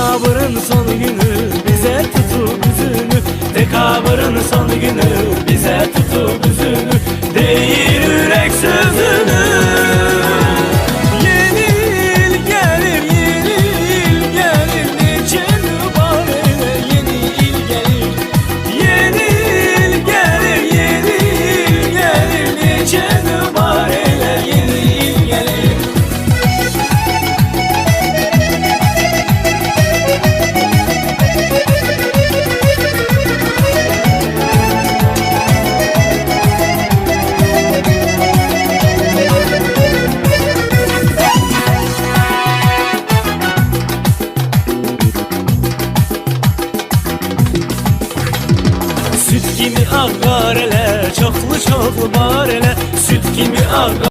Dekabrın son günü bize tutup üzümü Dekabrın son günü bize tutup Süt gibi akar ele, çoklu çoklu bar ele. Süt gibi akar